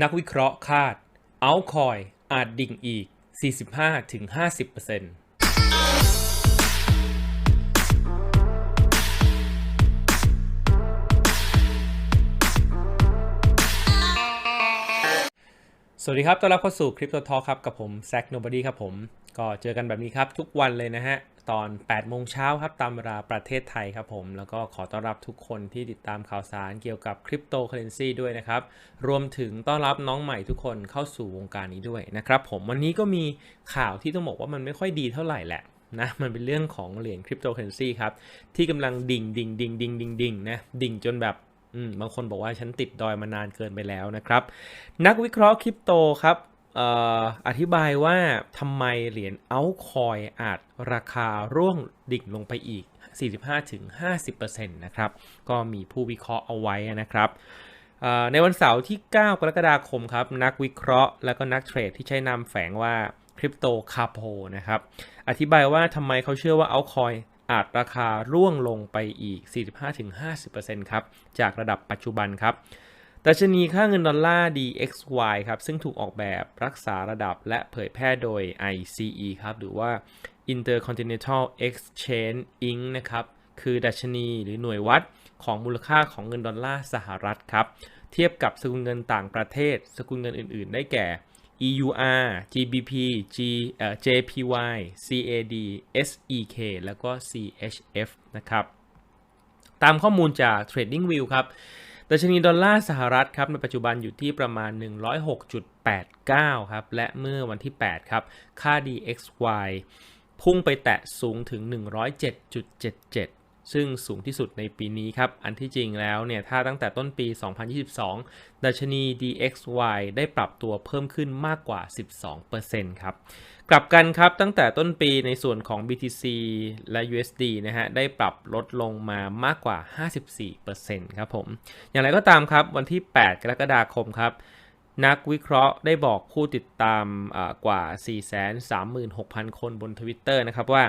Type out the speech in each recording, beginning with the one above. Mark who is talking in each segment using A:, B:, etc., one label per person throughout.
A: นักวิเคราะห์คาด เอาคอยอาจดิ่งอีก 45-50% สวัสดีครับ ต้อนรับเข้าสู่คริปโตทอครับ กับผมแซ k โนบอดี้ครับผม ก็เจอกันแบบนี้ครับ ทุกวันเลยนะฮะ ตอน8โมงเช้าครับ ตามเวลาประเทศไทยครับผม แล้วก็ขอต้อนรับทุกคนที่ติดตามข่าวสารเกี่ยวกับคริปโตเคอเรนซีด้วยนะครับ รวมถึงต้อนรับน้องใหม่ทุกคนเข้าสู่วงการนี้ด้วยนะครับผม วันนี้ก็มีข่าวที่ต้องบอกว่ามันไม่ค่อยดีเท่าไหร่แหละนะมันเป็นเรื่องของเหรียญคริปโตเคอเรนซีครับที่กำลังดิ่งดิ่งดิ่งดิ่งดิ่งดิ่งนะดิ่งจนแบบ บางคนบอกว่าฉันติดดอยมานานเกินไปแล้วนะครับ นักวิเคราะห์คริปโตครับออธิบายว่าทำไมเหรียญเอาคอยอาจราคาร่วงดิ่งลงไปอีก 45-50%นะครับ ก็มีผู้วิเคราะห์เอาไว้นะครับในวันเสาร์ที่ 9 กรกฎาคมครับ นักวิเคราะห์ และก็นักเทรดที่ใช้นามแฝงว่าคริปโตคาโพนะครับ อธิบายว่าทำไมเขาเชื่อว่าเอาคอย อาจราคาร่วงลงไปอีก 45-50%ครับ จากระดับปัจจุบันครับดัชนีค่าเงินดอลลาร์ DXY ครับ ซึ่งถูกออกแบบรักษาระดับและเผยแพร่โดย ICE ครับ หรือว่า Intercontinental Exchange Inc. นะครับ คือดัชนีหรือหน่วยวัดของมูลค่าของเงินดอลลาร์สหรัฐครับ เทียบกับสกุลเงินต่างประเทศ สกุลเงินอื่น ๆ ได้แก่ EUR GBP G เอ่อ JPY CAD SEK แล้วก็ CHF นะครับ ตามข้อมูลจาก TradingView ครับดัชนีดอลลาร์สหรัฐครับในปัจจุบันอยู่ที่ประมาณ 106.89 ครับ และเมื่อวันที่ 8 ครับ ค่า DXY พุ่งไปแตะสูงถึง 107.77 ซึ่งสูงที่สุดในปีนี้ครับ อันที่จริงแล้วเนี่ย ถ้าตั้งแต่ต้นปี 2022 ดัชนี DXY ได้ปรับตัวเพิ่มขึ้นมากกว่า 12%ครับ กลับกันครับ ตั้งแต่ต้นปีในส่วนของ BTC และ USD นะฮะ ได้ปรับลดลงมามากกว่า 54%ครับผม อย่างไรก็ตามครับ วันที่ 8 กรกฎาคมครับนักวิเคราะห์ได้บอกผู้ติดตามกว่า 436,000 คนบน Twitter นะครับว่า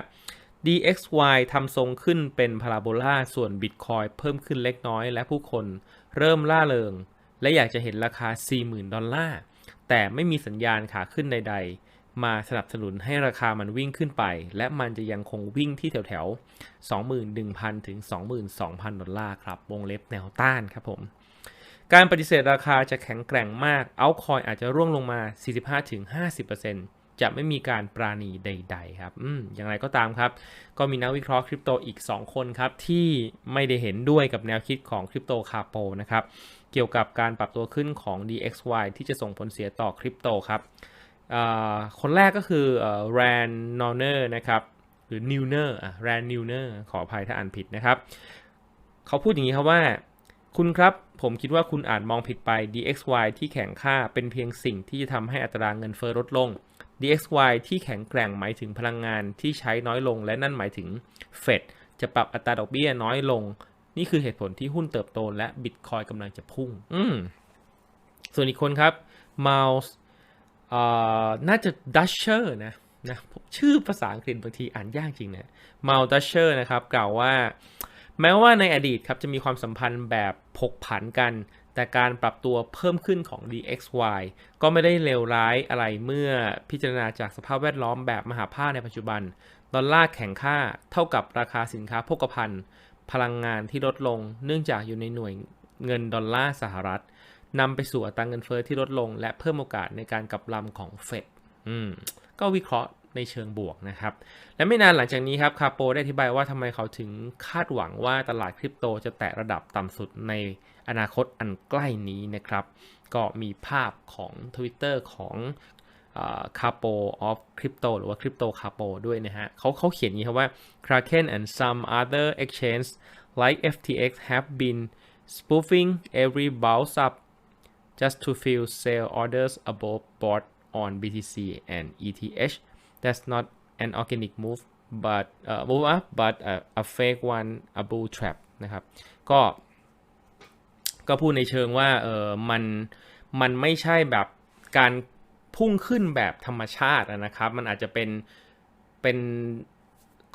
A: DXY ทำทรงขึ้นเป็นพาราโบลาส่วน Bitcoin เพิ่มขึ้นเล็กน้อย และผู้คนเริ่มล่าเริง และอยากจะเห็นราคา 40,000 ดอลลาร์ แต่ไม่มีสัญญาณขาขึ้นใด ๆ มาสนับสนุนให้ราคามันวิ่งขึ้นไป และมันจะยังคงวิ่งที่แถวๆ 21,000 ถึง 22,000 ดอลลาร์ครับ วงเล็บแนวต้านครับผม การปฏิเสธราคาจะแข็งแกร่งมาก เอาคอยอาจจะร่วงลงมา 45-50% จะไม่มีการปราณีใด ๆ ครับอืมอย่างไรก็ตามครับ ก็มีนักวิเคราะห์คริปโตอีก 2 คนครับ ที่ไม่ได้เห็นด้วยกับแนวคิดของคริปโตคาโปนะครับ เกี่ยวกับการปรับตัวขึ้นของ DXY ที่จะส่งผลเสียต่อคริปโตครับคนแรกก็คือแรนนอร์เนอร์นะครับ หรือนิวเนอร์แรนนิวเนอร์ขออภัยถ้าอ่านผิดนะครับ เขาพูดอย่างนี้ครับว่า คุณครับผมคิดว่าคุณอาจมองผิดไป DXY ที่แข็งค่าเป็นเพียงสิ่งที่จะทำให้อัตราเงินเฟ้อลดลง DXY ที่แข็งแกร่งหมายถึงพลังงานที่ใช้น้อยลง และนั่นหมายถึง Fed จะปรับอัตราดอกเบี้ยน้อยลง นี่คือเหตุผลที่หุ้นเติบโตและ Bitcoin กำลังจะพุ่ง อืมส่วนอีกคนครับ Miles เอ่อน่าจะ Dusher นะนะชื่อภาษาอังกฤษบางทีอ่านยากจริงนะ Miles Dusher นะครับ กล่าวว่า แม้ว่าในอดีตครับจะมีความสัมพันธ์แบบผกผันกัน แต่การปรับตัวเพิ่มขึ้นของ DXY ก็ไม่ได้เลวร้ายอะไรเมื่อพิจารณาจากสภาพแวดล้อมแบบมหาภาคในปัจจุบัน ดอลลาร์แข็งค่าเท่ากับราคาสินค้าโภคภัณฑ์ พลังงานที่ลดลง เนื่องจากอยู่ในหน่วยเงินดอลลาร์สหรัฐนำไปสู่อัตราเงินเฟ้อที่ลดลง และเพิ่มโอกาสในการกลับลำของเฟดอืมก็วิเคราะห์ ในเชิงบวกนะครับ และไม่นานหลังจากนี้ครับคาโปได้อธิบายว่าทำไมเขาถึงคาดหวังว่าตลาดคริปโตจะแตะระดับต่ำสุดในอนาคตอันใกล้นี้นะครับ ก็มีภาพของ Twitter ของคาโป of crypto หรือว่า crypto capo ด้วยนะฮะเขาเขาเขียนอย่างนี้ครับว่า Kraken and some other exchanges like FTX have been spoofing every bounce up just to fill sell orders above board on BTC and ETH that's not an organic move but uh, move up but a, a fake one a bull trap นะครับก็ก็พูดในเชิงว่าเออมันมันไม่ใช่แบบการพุ่งขึ้นแบบธรรมชาตินะครับ มันอาจจะเป็นเป็น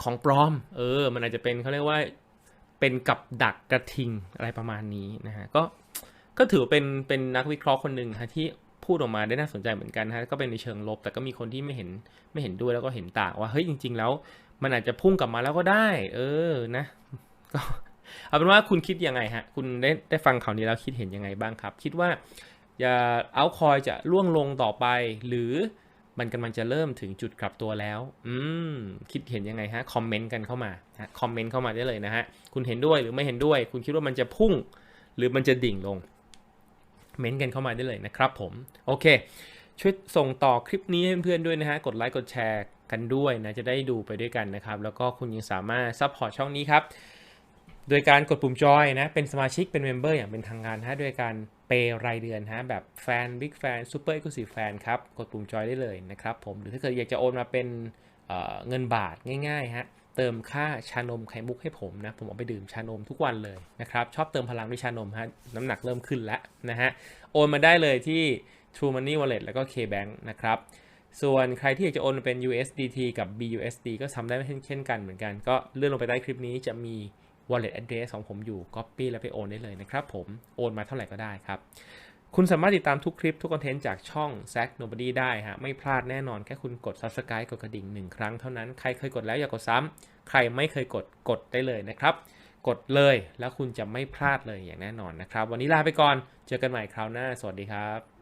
A: ของปลอม เออ มันอาจจะเป็นเขาเรียกว่าเป็นกับดักกระทิงอะไรประมาณนี้นะฮะก็ก็ถือว่าเป็นเป็นนักวิเคราะห์คนหนึ่งฮะที่ พูดออกมาได้น่าสนใจเหมือนกันฮะก็เป็นในเชิงลบ แต่ก็มีคนที่ไม่เห็นไม่เห็นด้วยแล้วก็เห็นต่างว่าเฮ้ยจริง ๆ แล้ว มันอาจจะพุ่งกลับมาแล้วก็ได้ เออนะก็เอาเป็นว่าคุณคิดยังไงฮะคุณได้ได้ฟังข่าวนี้แล้วคิดเห็นยังไงบ้างครับ คิดว่าจะเอาคอยจะล่วงลงต่อไป หรือมันกำลังจะเริ่มถึงจุดกลับตัวแล้ว อืม คิดเห็นยังไงฮะ คอมเมนต์กันเข้ามาฮะคอมเมนต์เข้ามาได้เลยนะฮะ คุณเห็นด้วยหรือไม่เห็นด้วย คุณคิดว่ามันจะพุ่ง หรือมันจะดิ่งลง เม้นต์กันเข้ามาได้เลยนะครับผม โอเค ช่วยส่งต่อคลิปนี้ให้เพื่อนๆด้วยนะฮะ กดไลค์กดแชร์กันด้วยนะ จะได้ดูไปด้วยกันนะครับ แล้วก็คุณยังสามารถซัพพอร์ตช่องนี้ครับ โดยการกดปุ่มจอยนะ เป็นสมาชิกเป็นเมมเบอร์อย่างเป็นทางการฮะด้วยการเปย์รายเดือนฮะแบบแฟนบิ๊กแฟนซูเปอร์เอ็กซ์คลูซีฟแฟนครับ กดปุ่มจอยได้เลยนะครับผม หรือถ้าเกิดอยากจะโอนมาเป็นเเงินบาทง่ายๆฮะ เติมค่าชานมไข่มุกให้ผมนะ ผมเอาไปดื่มชานมทุกวันเลยนะครับ ชอบเติมพลังด้วยชานมฮะ น้ำหนักเริ่มขึ้นแล้วนะฮะ โอนมาได้เลยที่ True Money Wallet แล้วก็ KBank นะครับ ส่วนใครที่อยากจะโอนเป็น USDT กับ BUSD ก็ทำได้เช่นกันเหมือนกัน ก็เลื่อนลงไปใต้คลิปนี้จะมี wallet address ของผมอยู่ copy แล้วไปโอนได้เลยนะครับผม โอนมาเท่าไหร่ก็ได้ครับ คุณสามารถติดตามทุกคลิปทุกคอนเทนต์จากช่อง z a c Nobody ได้ฮะ ไม่พลาดแน่นอนแค่คุณกด subscribe กดกระดิ่งหนึ่งครั้งเท่านั้น ใครเคยกดแล้วอย่ากดซ้ำ ใครไม่เคยกดกดได้เลยนะครับ กดเลยแล้วคุณจะไม่พลาดเลยอย่างแน่นอนนะครับ วันนี้ลาไปก่อน เจอกันใหม่คราวหน้า สวัสดีครับ